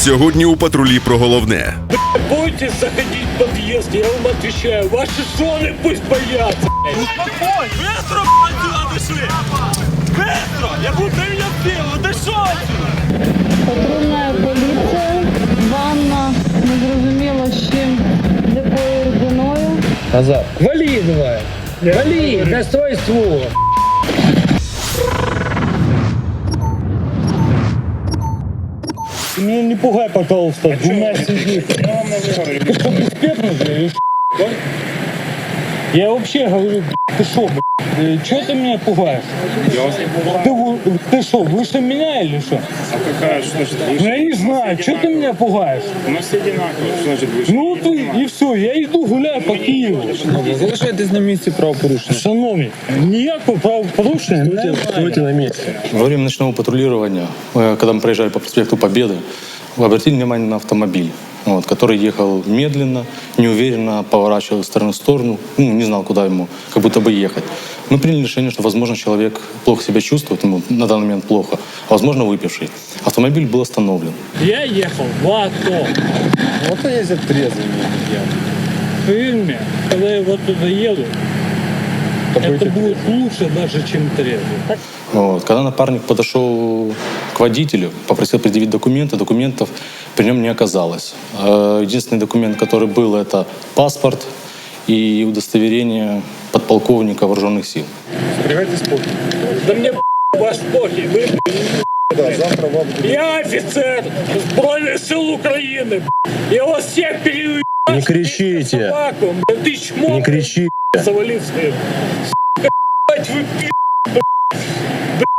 Сьогодні у патрулі про головне. Будете заходить в подъезд, я вам отвечаю, ваши жены пусть боятся. Успокой! Быстро, блядь, сюда дыши! Быстро! Я буду меня сделаю, дышу отсюда! Патрульна поліція, ванна, незрозуміло з чим, з якою рідиною. Вали давай. Вали, настрой ствол. Ты Меня не пугай, пожалуйста, двумя сидит. Ты что, беспечный, бля, или что? Я вообще говорю, ты что, что ты меня пугаешь? Ты, в- ты что, выше меня или что? А какая, что значит Ну, выше? я не знаю, что ты меня пугаешь? У нас все одинаково, что значит выше? Ну ты и все, я иду гуляю по Києву. Залишайтесь на місці правопорушення. Шановні, ніякого правопорушення немає. Стойте на місці. Во время ночного патрулирования, э, когда мы проезжали по проспекту Победы, вы обратили внимание на автомобиль, вот, который ехал медленно, неуверенно, поворачивал из стороны в сторону, ну, не знал, куда ему как будто бы ехать. Мы приняли решение, что, возможно, человек плохо себя чувствует, ему на данный момент плохо, а, возможно, выпивший. Автомобиль был остановлен. Я ехал в АТО. Вот є трезвими. Поверь мне, когда я вот туда еду, это будет лучше даже, чем трезвый. Вот. Когда напарник подошел к водителю, попросил предъявить документы, документов при нем не оказалось. Э, Единственный документ, который был, это паспорт и удостоверение подполковника вооруженных сил. Зберігайте спокій. Да мне ваш похер, вы Да, завтра вам Я офицер Збройных сил Украины. Я вас всех перею... Не кричите. Собаку, ты чмо, не кричи. завалив свою. Сука, блядь, вы пи***,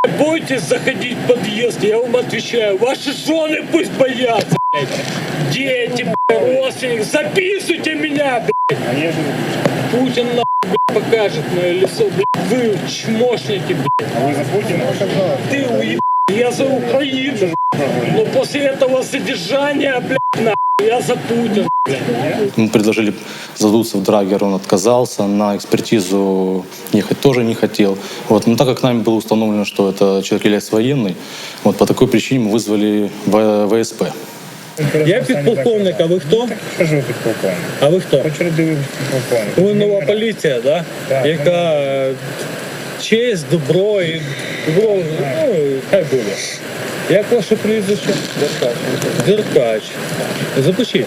блядь, будете заходить в подъезд, я вам отвечаю, ваши жены пусть боятся, блядь. Дети, блядь, родственники, записывайте меня, блядь. Путин, нахуй, блядь, покажет мое лицо, блядь. Вы чмошники, блядь. а вы за Путина? Ты уеб... Я за Украину. Но после этого содержания, блядь, нахуй, я за Путина, блядь. Мы предложили задуться в драгер, он отказался, на экспертизу ехать тоже не хотел. Вот. Но так как нами было установлено, что это человек является военный, вот по такой причине мы вызвали В- ВСП. Я підполковник, а ви хто? Скажу підполковник. А ви хто? Хочу родивий підполковник. Ви нова поліція, да? Так. яка е, честь, добро і добро, ну, хай буде. Як ваше прізвище? Деркач. Деркач. Запишіть.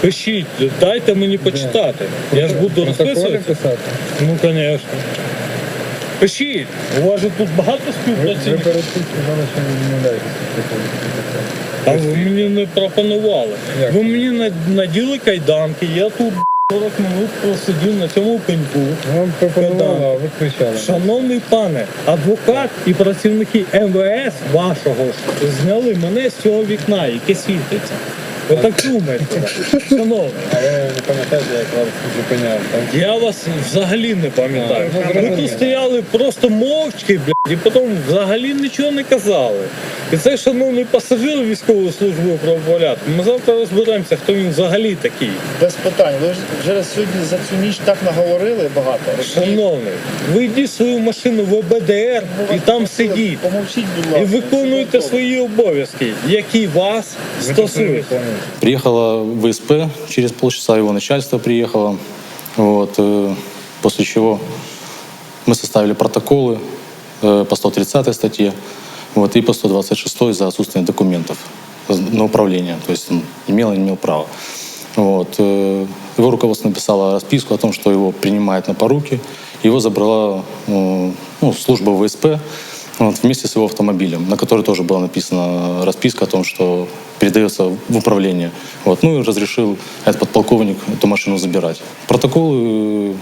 Пишіть, дайте мені почитати. Я ж буду розписувати. Ну, звісно. Пишіть. У вас же тут багато співпрацівників. А ви мені не пропонували. Ви мені на- наділи кайданки, я тут 40 минут просидів на цьому пеньку. Вам пропонувала, ви кричали. Шановний пане, адвокат і працівники МВС вашого ж зняли мене з цього вікна, яке світиться. Ви так думаєте? Шановний, Але ви пам'ятаєте, як вас зупиняв. я вас взагалі не пам'ятаю. Ну, Ви тут стояли просто мовчки, блядь, і потім взагалі нічого не казали. І це шановний пасажир військової служби правопорядку. Ми завтра розберемося, хто він взагалі такий. Без питань. Ви ж вже сьогодні за цю ніч так наговорили багато. Шановний, ви йдіть свою машину в ОБДР і там сидіть. Помовчіть, будь І виконуйте свої обов'язки, які вас стосуються. Приехала ВСП, через полчаса его начальство приехало. Вот, э, после чего мы составили протоколы э, по 130 статье вот, и по 126 за отсутствие документов на управление. То есть он имел и не имел права. Вот. э, Его руководство написало расписку о том, что его принимает на поруки. Его забрала ну, служба ВСП вот, вместе с его автомобилем, на который тоже была написана расписка о том, что передается в управление. Вот. Ну и разрешил этот подполковник эту машину забирать. Протоколы э,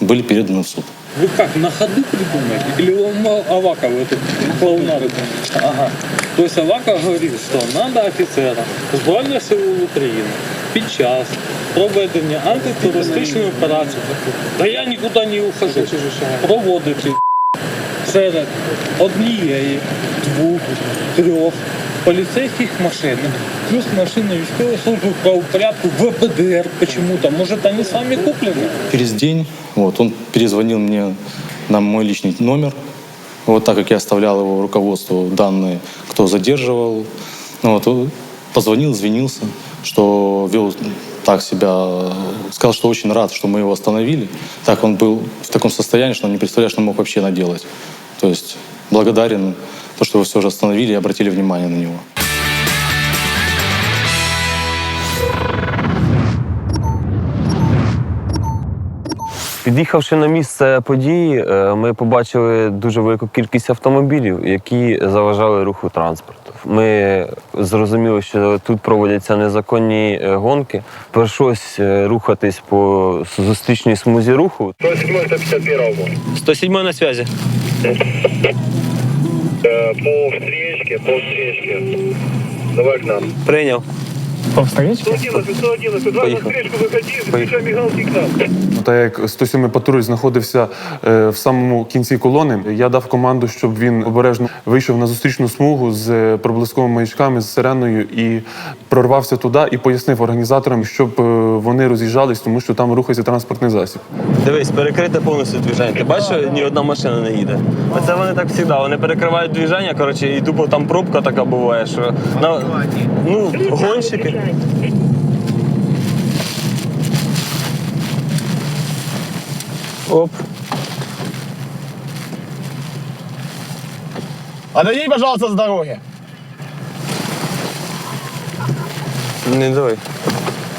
были переданы в суд. Вы как, на ходу придумаете? Или он ма- Аваков эту клоунаду? Ага. То есть Аваков говорит, что надо офіцера Збройних сил України під час проведення антитерористичної операції, да я нікуди не ухожу, проводити серед однієї, двох, трьох поліцейських машин, плюс машини військової служби правопорядку ВПДР почему-то. Может, они сами куплены? Через день вот, он перезвонил мне на мой личный номер. Вот так как я оставлял его руководству данные, кто задерживал. Вот, он позвонил, извинился, что вел так себя, сказал, что очень рад, что мы его остановили. Так он был в таком состоянии, что он не представляет, что мог вообще наделать. То есть благодарен, то, что вы все же остановили и обратили внимание на него. Під'їхавши на місце події, е, ми побачили дуже велику кількість автомобілів, які заважали руху транспорту. Ми зрозуміли, що тут проводяться незаконні е, гонки. Прийшлось е, рухатись по зустрічній смузі руху. 107 на зв'язі. По встречке, по встречке. Давай к нам. Прийняв. По 111, 111, два на Поїхав. встречку выходи, включай мигалки к нам. Ну, Так як 107 патруль знаходився е, в самому кінці колони, я дав команду, щоб він обережно вийшов на зустрічну смугу з е, проблисковими маячками, з сиреною і прорвався туди і пояснив організаторам, щоб е, вони роз'їжджались, тому що там рухається транспортний засіб. Дивись, перекрите повністю движення. Ти бачиш, що ні одна машина не їде. Оце вони так завжди. Вони перекривають движення, коротше, і тупо там пробка така буває, що на, ну, гонщики. Оп. Отойди, пожалуйста, с дороги. Не давай.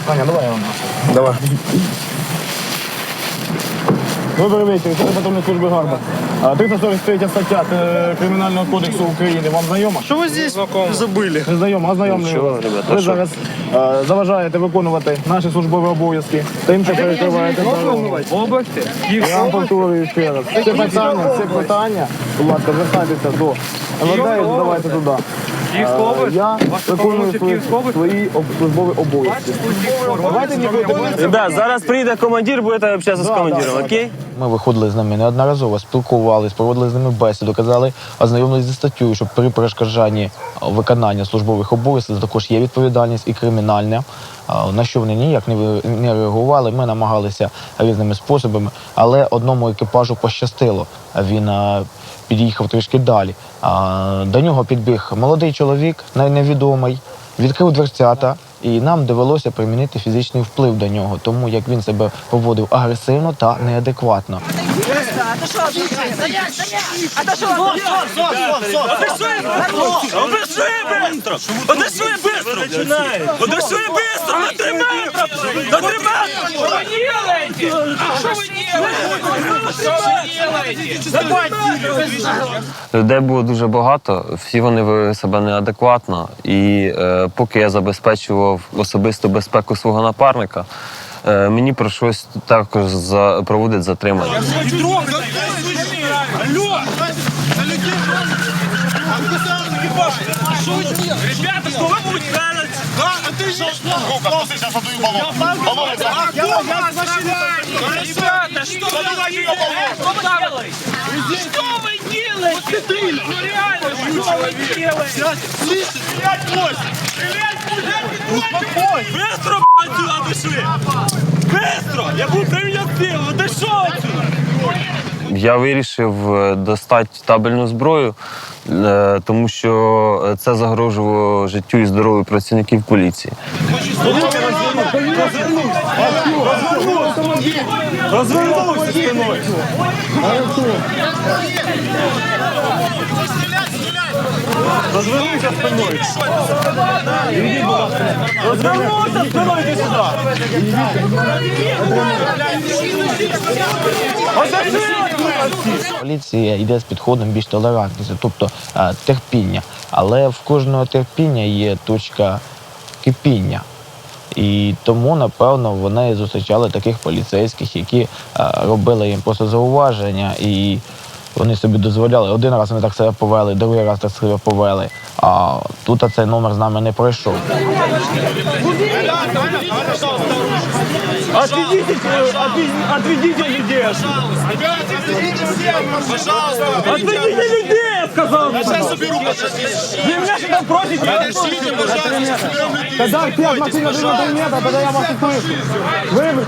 Аня, давай я вам. Давай. Добрий вечір, це патрульної служби Гарба. А, 343 стаття е, Кримінального кодексу України. Вам знайома? Що ви здесь забили? Не знайома, ознайомлюю. Нічого, вас. ребята, Ви що? зараз е, заважаєте виконувати наші службові обов'язки. Тим, що перекриваєте дорогу. Я вам повторюю ще раз. Це питання, це питання. Будь ласка, звертайтеся до МВД і задавайте туди. Е, Я виконую свої, свої об- службові обов'язки. Давайте не будете Ребят, зараз прийде командир, будете общатися з командиром, окей? Ми виходили з ними неодноразово, спілкувалися, проводили з ними бесіду, казали, ознайомились зі статтею, що при перешкоджанні виконання службових обов'язків також є відповідальність і кримінальна. А, На що вони ніяк не ви- не реагували. Ми намагалися різними способами, але одному екіпажу пощастило. Він а, під'їхав трішки далі. А, До нього підбіг молодий чоловік, найневідомий, відкрив дверцята. І нам довелося примінити фізичний вплив до нього, тому як він себе поводив агресивно та неадекватно. Одешуй быстро! Одешуй быстро! Одешуй быстро! На три метра! На три метра! Что вы делаете? Что вы делаете? Людей було дуже багато, всі вони вели себе неадекватно. І е, поки я забезпечував особисту безпеку свого напарника, е, мені прийшлось також за, проводити затримання. Алло! Ребята, что вы будете делать? Да, а ты что? Рука, ты сейчас отдаю баллон. Баллон, Ребята, что вы делаете? Что вы делаете? Ну реально, что вы делаете? Стрелять пусть! Стрелять пусть! Быстро, блядь, отсюда! Быстро! Я буду применять силу, отошел отсюда! Я вирішив е, достати табельну зброю, е, тому що це загрожувало життю і здоров'ю працівників поліції. Развернулся спиной! Развернуйся спиной! Развернулся спиной, иди сюда! Поліція йде з підходом більш толерантності, тобто е, терпіння. Але в кожного терпіння є точка кипіння. І тому, напевно, вони зустрічали таких поліцейських, які е, робили їм просто зауваження, і вони собі дозволяли. Один раз вони так себе повели, другий раз так себе повели. А тут цей номер з нами не пройшов. Отведите, отведите, людей. Пожалуйста. Отведите людей, сказал. Я сейчас уберу. Вы меня сюда просите? Подождите, пожалуйста. Когда все от машины дошли на 3 метра, тогда я вас и слышу. Вы,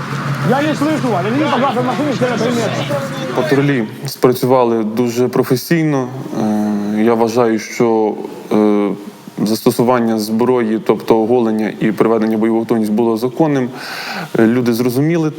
я не слышу вас. Идите, пожалуйста, в машине все на 3 метра. Патрулі спрацювали дуже професійно. Е, Я вважаю, що е, застосування зброї, тобто оголення і приведення в бойову готовність було законним. Е, Люди зрозуміли.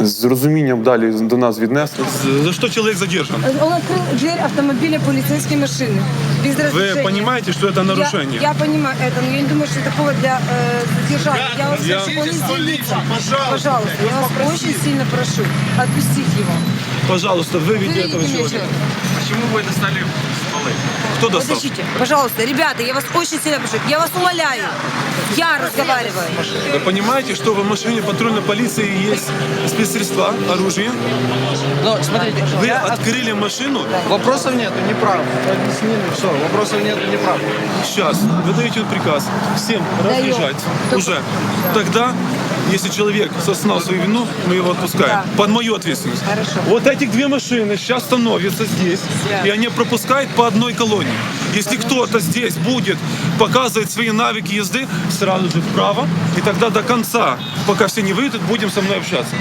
З розумінням далі до нас віднеслися. За что человек задержан? Он открыл дверь автомобиля полицейской машины. Без разрешения. Вы понимаете, что это нарушение? Я, я понимаю это, но я не думаю, что это повод для э, задержания. Я, вас я- прошу не делиться. пожалуйста. Пожалуйста, я вас очень сильно прошу отпустить его. Пожалуйста, выведи Выведите этого меня человека. человека. Почему вы достали стволы? Кто достал? Подождите, пожалуйста, ребята, я вас очень сильно прошу. Я вас умоляю. Я разговариваю. Вы понимаете, что в машине патрульной полиции есть спецсредства, оружие? Ну, смотрите, Вы открыли машину, вопросов нет, не прав. Объяснили, все, вопросов нет, не прав. сейчас вы даете приказ всем разъезжать уже. Тогда, если человек осознал свою вину, мы его отпускаем. Да. Под мою ответственность. Хорошо. Вот этих две машины сейчас становятся здесь, Да. и они пропускают по одной колонне. Если кто-то здесь будет показывать свои навыки езды, сразу же вправо, и тогда до конца, пока все не выйдут, будем со мной общаться.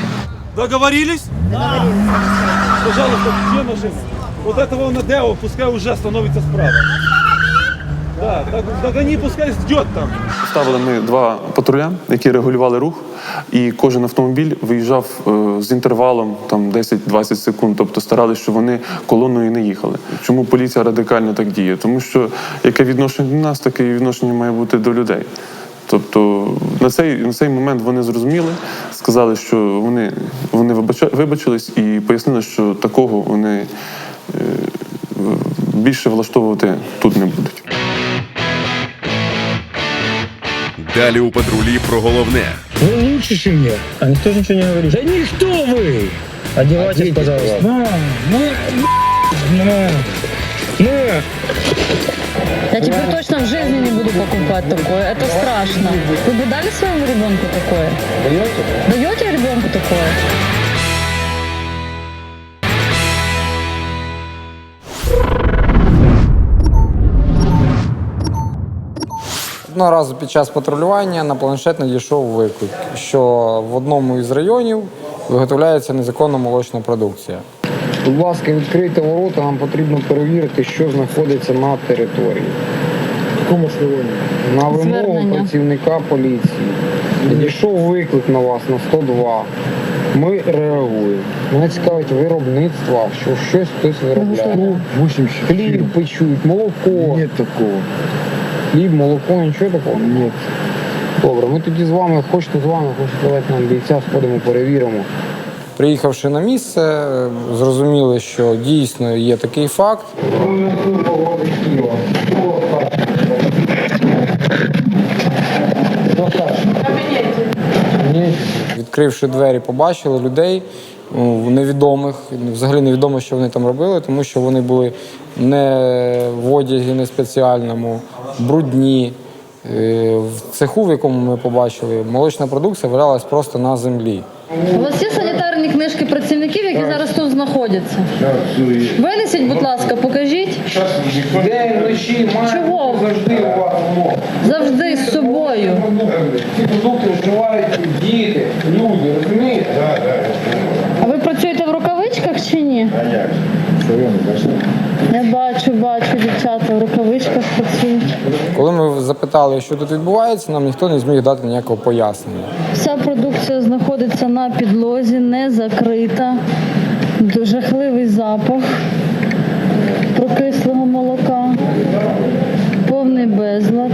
Договорились? Пожалуйста, две машины. Вот этого Надео пускай уже становится справа. Да, так, догони, пускай ждет там. Поставили ми два патруля, які регулювали рух, і кожен автомобіль виїжджав е, з інтервалом там 10-20 секунд. Тобто старалися, щоб вони колоною не їхали. Чому поліція радикально так діє? Тому що яке відношення до нас, таке відношення має бути до людей. Тобто на цей, на цей момент вони зрозуміли, сказали, що вони, вони вибачились і пояснили, що такого вони е, більше влаштовувати тут не будуть. Далі у патрулі про головне. Я. А никто же ничего не говорит. Да никто вы! Одевайтесь, пожалуйста. На, на, на, на. Я теперь точно в жизни не буду покупать такое. Это страшно. Вы бы дали своему ребенку такое? Даете? Даете ребенку такое? Одного разу під час патрулювання на планшет надійшов виклик, що в одному із районів виготовляється незаконна молочна продукція. Будь ласка, відкрийте ворота, нам потрібно перевірити, що знаходиться на території. В якому ж районі? На вимогу Звернення. працівника поліції. Надійшов виклик на вас на 102. Ми реагуємо. Мене цікавить виробництво, що щось хтось виробляє. Хліб печуть, молоко. Ні такого. Хліб, молоко, нічого такого? Ні. Добре, ми тоді з вами, хочете з вами, хочете давайте нам бійця, сходимо, перевіримо. Приїхавши на місце, зрозуміли, що дійсно є такий факт. Відкривши двері, побачили людей ну, невідомих. Взагалі невідомо, що вони там робили, тому що вони були не в одязі, не спеціальному, брудні. Е, В цеху, в якому ми побачили, молочна продукція валялась просто на землі. У вас є санітарні книжки працівників, які зараз тут знаходяться? Винесіть, будь ласка, покажіть. Чого? завжди у вас. Завжди з собою. Ці продукти вживають діти, люди, розумієте? А ви працюєте в рукавичках чи ні? А як? Запитали, що тут відбувається, нам ніхто не зміг дати ніякого пояснення. Вся продукція знаходиться на підлозі, не закрита. Жахливий запах прокислого молока, повний безлад.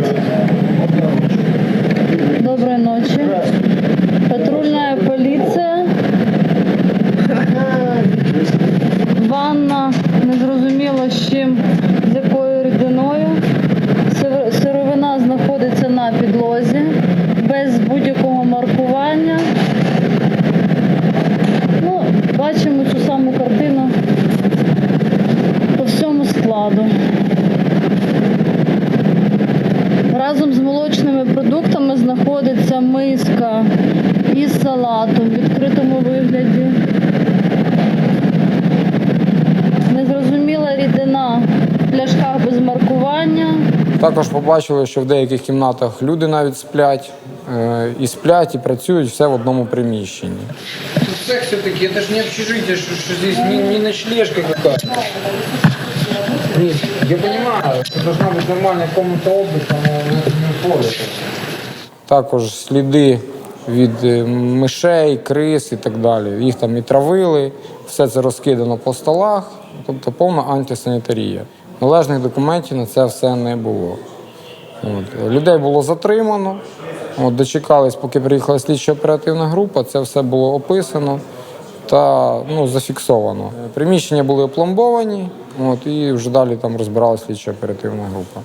Доброї ночі. Патрульна поліція. Ванна незрозуміло з чим, з якою рідиною. Сир- Сировина знаходиться на підлозі без будь-якого Також побачили, що в деяких кімнатах люди навіть сплять, е, і сплять, і працюють все в одному приміщенні. Секс все-таки, это же не общежитие, что, что здесь не, не ночлежка какая-то. Нет, я понимаю, что должна быть нормальная комната отдыха, но не входит. Також сліди від е, мишей, крис і так далі. Їх там і травили, все це розкидано по столах, тобто повна антисанітарія. Належних документів на це все не було. От. Людей було затримано. От, дочекались, поки приїхала слідчо оперативна група, це все було описано та ну, зафіксовано. Приміщення були опломбовані, от, і вже далі там розбиралася слідчо оперативна група.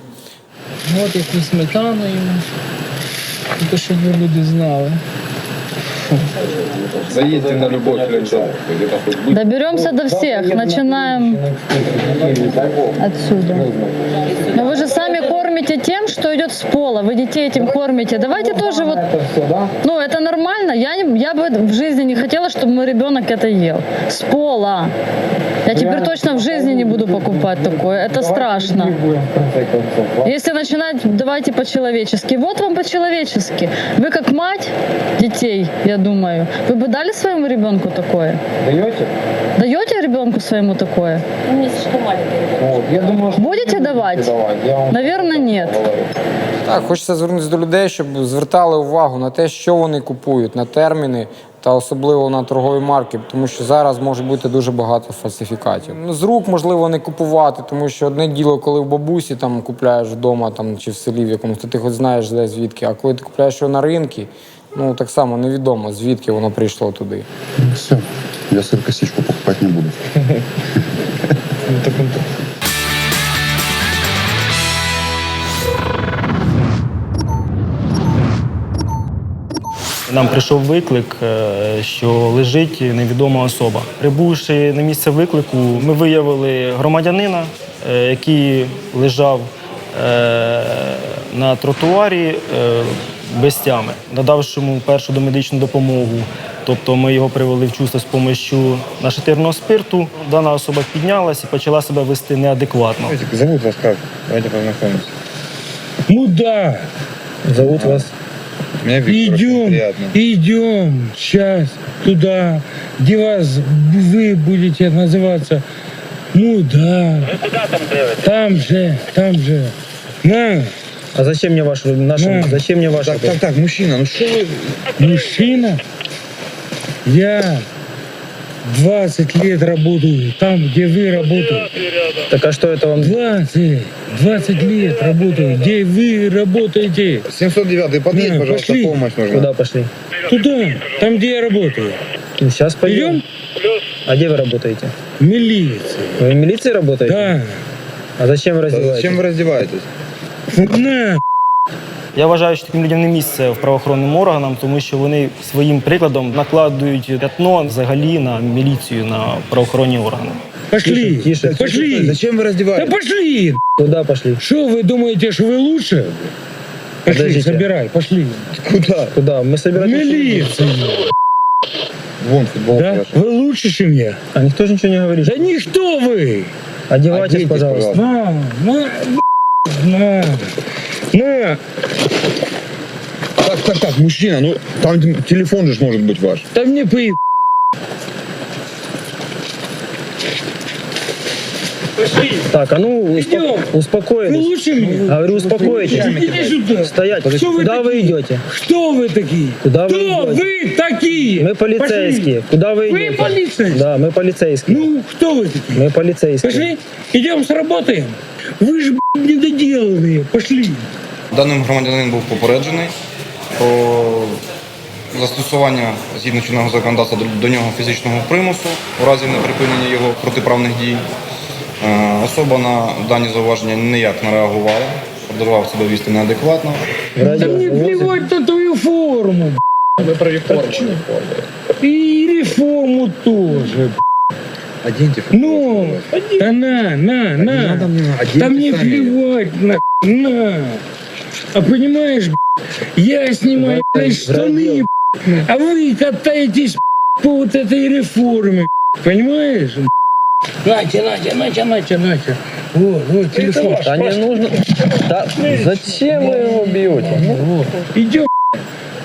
От яку сметану йому. Тільки щоб люди знали. Заедьте на любой будет. Доберемся до всех, начинаем отсюда. Но вы же сами кормите тем, что идет с пола. Вы детей этим кормите. Давайте тоже вот... Ну, это нормально. Я, не, я бы в жизни не хотела, чтобы мой ребенок это ел. С пола. Я теперь точно в жизни не буду покупать такое. Это страшно. Если начинать, давайте по-человечески. Вот вам по-человечески. Вы как мать детей, я думаю, вы бы дали своему ребенку такое? Даєте? Даете ребенку своему такое? От, я думаю, що Будете давать? давати. Я вам Наверное, нет. Так, хочеться звернутися до людей, щоб звертали увагу на те, що вони купують, на терміни та особливо на торгові марки, тому що зараз може бути дуже багато фальсифікатів. Ну, з рук можливо не купувати, тому що одне діло, коли в бабусі там купляєш вдома там, чи в селі в якомусь, то ти хоч знаєш де звідки. А коли ти купляєш його на ринку, ну так само невідомо, звідки воно прийшло туди. Все, я сыр косичку покупать не буду. Нам прийшов виклик, е, що лежить невідома особа. Прибувши на місце виклику, ми виявили громадянина, е, який лежав е, на тротуарі без тями, надавши йому першу домедичну допомогу. Тобто ми його привели в чувство з допомогою нашатирного спирту. Дана особа піднялась і почала себе вести неадекватно. Зовут вас как? Давайте познакомимся. Ну да, Зовут вас идем, идем сейчас туда, где вас вы будете называться. Ну да. там же, там же. На, А зачем мне ваш наш, Да. зачем мне ваш Так, так, так, мужчина, ну что вы... мужчина. Я 20 лет работаю там, где вы работаете. Так а что это вам 20, 20 лет работаю, где вы работаете. 709 подъедь, Да, пожалуйста, пошли. помощь нужна. пошли? Туда, там, где я работаю. Сейчас Идем? А где вы работаете? Милиция. Вы в милиции работаете? Да. А зачем вы Да Зачем вы раздеваетесь? На, Я вважаю, що таким людям не місце в правоохоронним органам, тому що вони своїм прикладом накладують пятно взагалі на міліцію, на правоохоронні органи. пошли, тише. пошли. Зачем вы Да раздеваетесь? пошли. Куди пошли? Что вы думаете, что вы лучше? Пошли, Подождите. собирай, пошли. Куда? Куди? Ми В собираемся. милицию. Вон футболка Да? ваша. Вы лучше, чем я. А ніхто ж нічого не говорить. Да никто вы. Одевайтесь, Оденьтесь, пожалуйста. пожалуйста. На, на, на. На, Так, так, так, мужчина, ну там телефон же ж может быть ваш. да мне по Так, а ну Идем. Вы успокойтесь. лучше меня. Говорю, успокойтесь. Идите сюда. Стоять. Что вы Куда вы такие? идете? Кто вы такие? Куда вы Кто идете? вы такие? Мы полицейские. Куда вы Вы идете? полицейские? Да, мы полицейские. Ну, кто вы такие? Мы полицейские. Пошли, идем сработаем. Вы же б***ь, недоделанные. Пошли. Даним громадянин був попереджений про застосування згідно чинного законодавства до- до нього фізичного примусу у разі неприпинення його протиправних дій. Е, Особа на дані зауваження ніяк не реагувала, продовжував себе вести неадекватно. Да мне плевать на твою форму. Мы про реформу. И реформу тоже. Оденьте Ну, да на, на, на. надо мне, оденьте Да мне сами. плевать на, на. А понимаешь, я снимаю блядь, штаны, а вы катаетесь по вот этой реформе. Понимаешь? Нате, нате, нате, нате, нате. Вот, вот, телефон. Да не нужно. Да, зачем вы его бьете? Вот. Идем,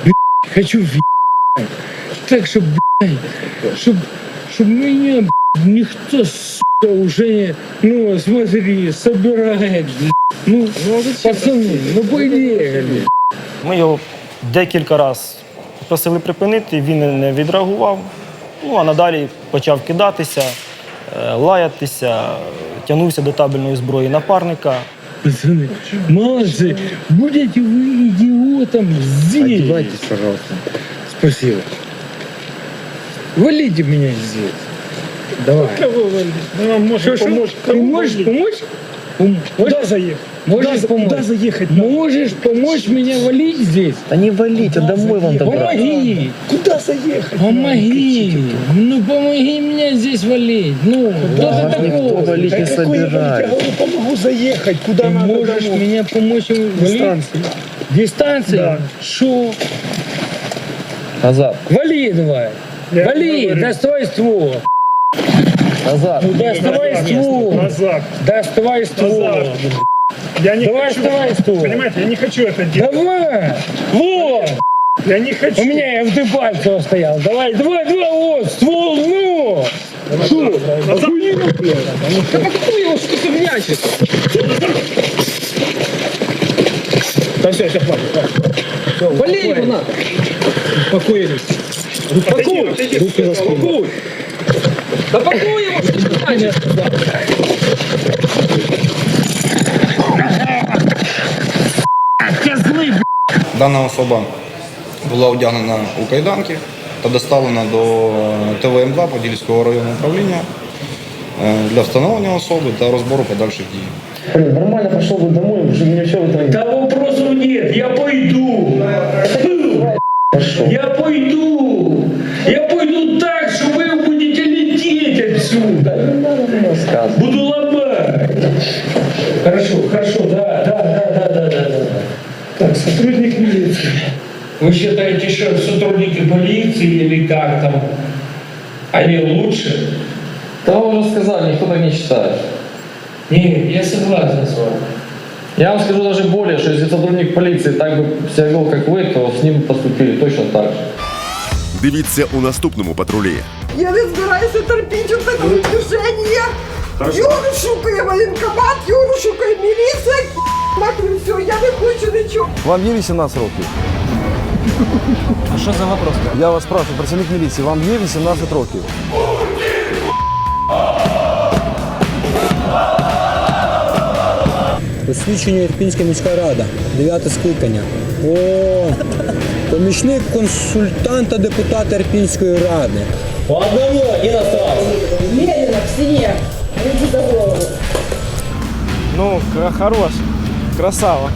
блядь, хочу въебать. Так, чтобы, чтоб, чтоб меня, блядь, никто, сука, уже не... Ну, смотри, собирает, блядь. Ну, пацаны, ну поехали. Ми його декілька разів просили припинити, він не відреагував. Ну а надалі почав кидатися, е, лаятися, тягнувся до табельної зброї напарника. Пацаны, молодцы, будете вы идиотом здесь. Одевайтесь, пожалуйста. Спасибо. Валите меня здесь. Давай. Кого валить? Мы вам можем помочь. Ты можешь помочь? Куда заехать? Можешь помочь? Куда заехать? Можешь помочь меня валить здесь? Да не валите, домой вам добраться. Помоги! Куда заехать? Помоги! Ну помоги меня здесь валить. Ну, кто ты Вас никто такой? валить не собирается. помогу заехать. Куда ты можешь меня помочь валить? Дистанции. Дистанция? Шо? Назад, Вали давай. Вали, доставай ствол. назад. Ну доставай ствол. Назад. Доставай ствол. Я не Давай хочу. доставай ствол. Понимаете, я не хочу это делать. Давай. Вот. Я не хочу. У меня ФД Пальцева стоял. Давай, давай, давай, вот, ствол, ну! Что? Блядь? Да по какому его что ты мячишь? Да все, все, хватит, хватит. Вали его на! Успокоились. Успокой! Руки. Да пакуй его, что ты мячишь? Дана особа була одягнена у кайданки та доставлена до ТВМ-2 Подільського районного управління е, для встановлення особи та розбору подальших дій. Нормально пошел бы домой, уже мне все это Да вопросов нет, я пойду. Я пойду. Я пойду так, что вы будете лететь отсюда. Буду ломать. Хорошо, хорошо, да, да, да, да, да, да, да. Так, сотрудник милиции. Вы считаете, что сотрудники полиции или как там, они лучше? Да вы уже сказали, никто так не считает. Не, я согласен с вами. Я вам скажу даже более, что если сотрудник полиции так бы себя вел, как вы, то с ним поступили точно так же. Дивіться у наступному патрулі. Я не збираюся терпіти от таке движення. Юру шукає воєнкомат, Юру шукає міліція, нахрен все, я не хочу нічого. Вам є 18 років? А що за вопрос? Я вас спрашиваю, працівник міліції, вам є 18 років? Посвідчення Ірпінська міська рада, 9 скликання. О, помічник консультанта депутата Ірпінської ради. По одному, один остался. Медленно, к стене, руки за голову. Ну, хорош, красава.